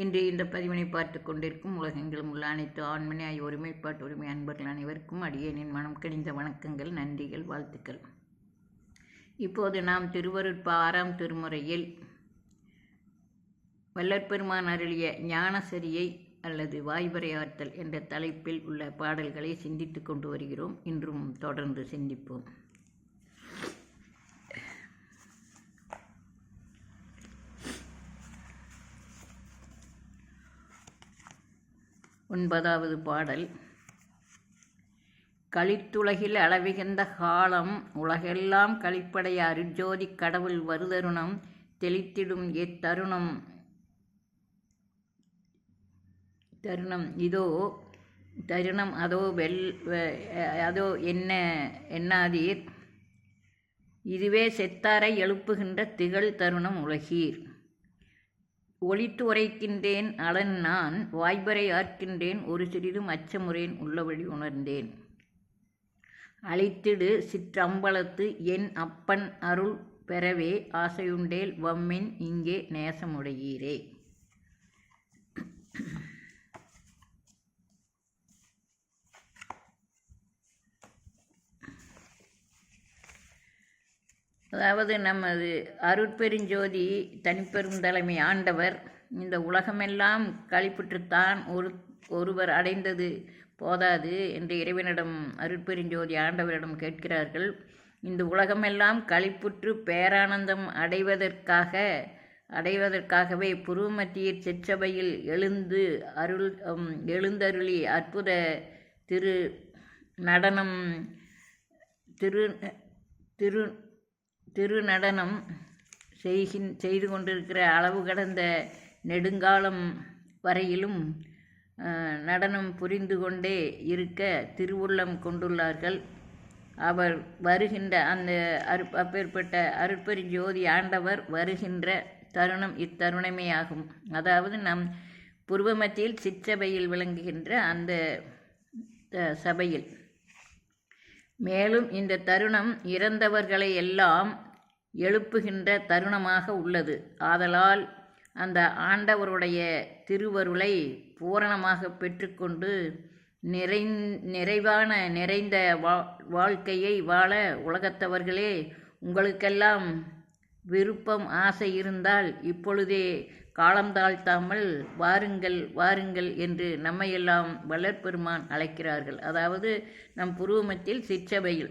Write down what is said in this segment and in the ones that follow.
இன்று இந்த பதிவினை பார்த்து கொண்டிருக்கும் உலகெங்கிலும் உள்ள அனைத்து ஆண்மனையாய் ஒருமைப்பாட்டு உரிமை அன்பர்கள் அனைவருக்கும் அடியேனின் மனம் கணிந்த வணக்கங்கள் நன்றிகள் வாழ்த்துக்கள். இப்போது நாம் திருவருட்பா ஆறாம் திருமுறையில் வல்லற்பெருமான் அருளிய ஞானசரியை அல்லது வாய்வரையாற்றல் என்ற தலைப்பில் உள்ள பாடல்களை சிந்தித்து கொண்டு வருகிறோம். இன்றும் தொடர்ந்து சிந்திப்போம். ஒன்பதாவது பாடல். களித்துலகில் அளவிகந்த காலம் உலகெல்லாம் களிப்படைய அருஜோதி கடவுள் வருதருணம் தெளித்திடும் எத்தருணம். தருணம். இதோ தருணம் அதோ வெல் அதோ என்ன என்னாதீர்? இதுவே செத்தாரை எழுப்புகின்ற திகழ் தருணம் உலகீர். ஒளித்து உரைக்கின்றேன் அலன் நான் வாய்பரை ஆர்க்கின்றேன் ஒரு சிறிதும் அச்சமுறேன் உள்ளபடி உணர்ந்தேன். அழித்திடு சிற்றம்பலத்து என் அப்பன் அருள் பெறவே ஆசையுண்டேல் வம்மின் இங்கே நேசமுடையீரே. அதாவது நமது அருட்பெருஞ்சோதி தனிப்பெரும் தலைமை ஆண்டவர் இந்த உலகமெல்லாம் கழிப்புற்றுத்தான் ஒரு ஒருவர் அடைந்தது போதாது என்று இறைவனிடம் அருட்பெருஞ்சோதி ஆண்டவரிடம் கேட்கிறார்கள். இந்த உலகமெல்லாம் கழிப்புற்று பேரானந்தம் அடைவதற்காக அடைவதற்காகவே புருவமத்தியர் சிற்றபையில் எழுந்து அருள் எழுந்தருளி அற்புத திரு நடனம் திரு திரு திருநடனம் செய்கின் செய்து கொண்டிருக்கிற அளவு கடந்த நெடுங்காலம் வரையிலும் நடனம் புரிந்து கொண்டே இருக்க திருவுள்ளம் கொண்டுள்ளார்கள். அவர் வருகின்ற அந்த அரு அப்பேற்பட்ட அருட்பெருஞ்சோதி ஆண்டவர் வருகின்ற தருணம் இத்தருணமே ஆகும். அதாவது நம் புருவமத்தியில் சிற்சபையில் விளங்குகின்ற அந்த சபையில். மேலும் இந்த தருணம் இறந்தவர்களை எல்லாம் எழுப்புகின்ற தருணமாக உள்ளது. ஆதலால் அந்த ஆண்டவருடைய திருவருளை பூரணமாக பெற்றுக்கொண்டு நிறை நிறைவான நிறைந்த வா வாழ்க்கையை வாழ உலகத்தவர்களே உங்களுக்கெல்லாம் விருப்பம் ஆசை இருந்தால் இப்பொழுதே காலம் தாழ்த்தாமல் வாருங்கள் வாருங்கள் என்று நம்மையெல்லாம் வளர்பெருமான் அழைக்கிறார்கள். அதாவது நம் புருவமத்தில் சிற்சபையில்.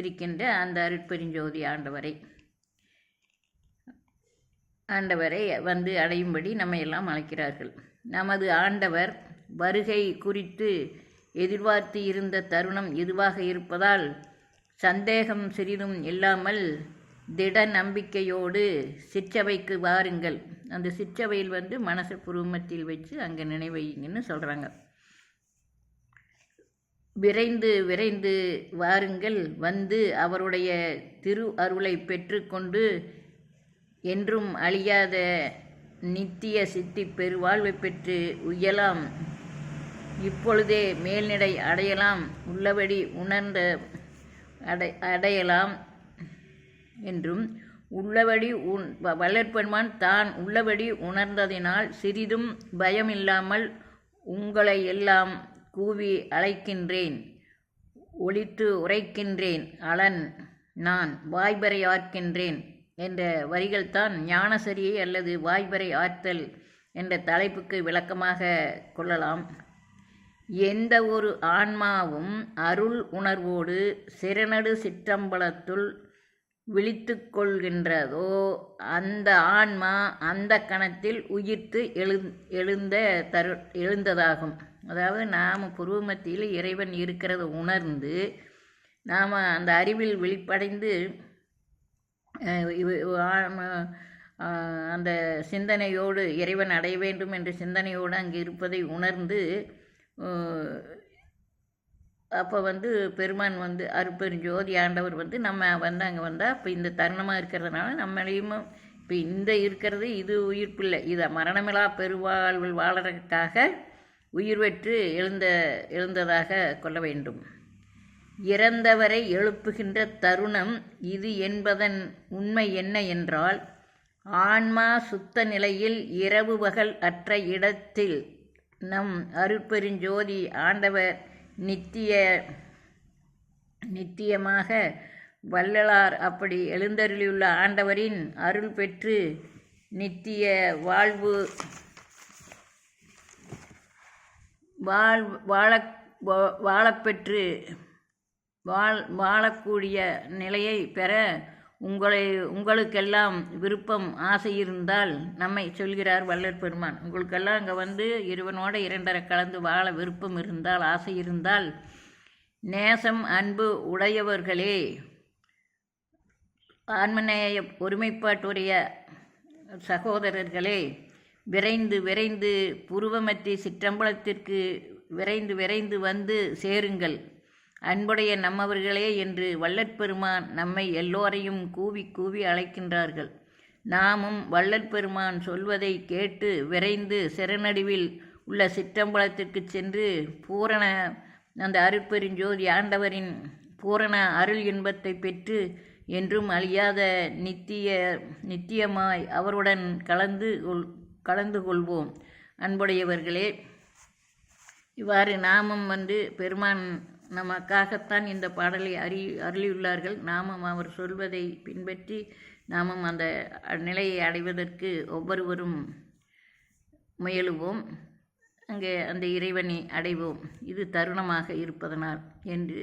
இருக்கின்ற அந்த அருட்பெருஞ்சோதி ஆண்டவரை. ஆண்டவரை வந்து அடையும்படி நம்மையெல்லாம் அழைக்கிறார்கள். நமது ஆண்டவர் வருகை குறித்து எதிர்பார்த்து இருந்த தருணம் எதுவாக இருப்பதால் சந்தேகம் சிறிதும் இல்லாமல் திட நம்பிக்கையோடு சிற்றவைக்கு வாருங்கள். அந்த சிற்றவையில் வந்து மனசு புருவமத்தில் வச்சு அங்கே நினைவைங்கன்னு சொல்கிறாங்க விரைந்து விரைந்து வாருங்கள். வந்து அவருடைய திரு அருளை பெற்றுக்கொண்டு என்றும் அழியாத நித்திய சித்தி பெருவாழ்வை பெற்று உயலாம். இப்பொழுதே மேல்நிலை அடையலாம். உள்ளபடி உணர்ந்த அடை அடையலாம் என்றும் உள்ளபடி உன் வளர்ப்பெண்மான் தான் உள்ளபடி உணர்ந்ததினால் சிறிதும் பயமில்லாமல் உங்களை எல்லாம் கூவி அழைக்கின்றேன் ஒழித்து உரைக்கின்றேன் அலன் நான் வாய்பறை ஆர்க்கின்றேன் என்ற வரிகள்தான் ஞானசரியை அல்லது வாய்பறை ஆற்றல் என்ற தலைப்புக்கு விளக்கமாக கொள்ளலாம். எந்த ஒரு ஆன்மாவும் அருள் உணர்வோடு சிறநடு சிற்றம்பலத்துள் விழித்து கொள்கின்றதோ அந்த ஆன்மா அந்த கணத்தில் உயிர்த்து எழு எழுந்த தரு எழுந்ததாகும். அதாவது நாம் புருவமத்தியில் இறைவன் இருக்கிறத உணர்ந்து நாம் அந்த அறிவில் விழிப்படைந்து அந்த சிந்தனையோடு இறைவன் அடைய வேண்டும் என்ற சிந்தனையோடு அங்கே இருப்பதை உணர்ந்து அப்போ வந்து பெருமான் வந்து அருப்பெருஞ்சோதி ஆண்டவர் வந்து நம்ம வந்து அங்கே வந்தால் இப்போ இந்த தருணமாக இருக்கிறதுனால நம்மளையும் இப்போ இந்த இருக்கிறது இது உயிர்ப்பில்லை இதை மரணமிலா பெருவாழ்வில் வாழறதுக்காக உயிர் பெற்று எழுந்த எழுந்ததாக கொள்ள வேண்டும். இறந்தவரை எழுப்புகின்ற தருணம் இது என்பதன் உண்மை என்ன என்றால் ஆன்மா சுத்த நிலையில் இரவு பகல் அற்ற இடத்தில் நம் அருட்பெருஞ்சோதி ஆண்டவர் நித்திய நித்தியமாக வள்ளலார் அப்படி எழுந்தருளியுள்ள ஆண்டவரின் அருள் பெற்று நித்திய வாழ்வு வாழ் வாழ வா- வாழப்பெற்று வாழ் வாழக்கூடிய நிலையை பெற உங்களை உங்களுக்கெல்லாம் விருப்பம் ஆசை இருந்தால் நம்மை சொல்கிறார் வள்ளல் பெருமான். உங்களுக்கெல்லாம் அங்கே வந்து இருவனோட இரண்டரை கலந்து வாழ விருப்பம் இருந்தால் ஆசை இருந்தால் நேசம் அன்பு உடையவர்களே ஆன்மநேய ஒருமைப்பாட்டுடைய சகோதரர்களே விரைந்து விரைந்து புருவமத்தி சிற்றம்பலத்திற்கு விரைந்து விரைந்து வந்து சேருங்கள். அன்புடைய நம்மவர்களே என்று வள்ளற்பெருமான் நம்மை எல்லோரையும் கூவி கூவி அழைக்கின்றார்கள். நாமும் வள்ளற்பெருமான் சொல்வதை கேட்டு விரைந்து சிறநடுவில் உள்ள சிற்றம்பலத்திற்கு சென்று பூரண அந்த அருட்பெருஞ்சோதி ஆண்டவரின் பூரண அருள் இன்பத்தை பெற்று என்றும் அழியாத நித்திய நித்தியமாய் அவருடன் கலந்து கொள் கலந்து கொள்வோம். அன்புடையவர்களே இவ்வாறு நாமும் வந்து பெருமான் நமக்காகத்தான் இந்த பாடலை அறி அருளியுள்ளார்கள். நாமும் அவர் சொல்வதை பின்பற்றி நாமும் அந்த நிலையை அடைவதற்கு ஒவ்வொருவரும் முயலுவோம். அங்கே அந்த இறைவனை அடைவோம். இது தருணமாக இருப்பதனால் என்று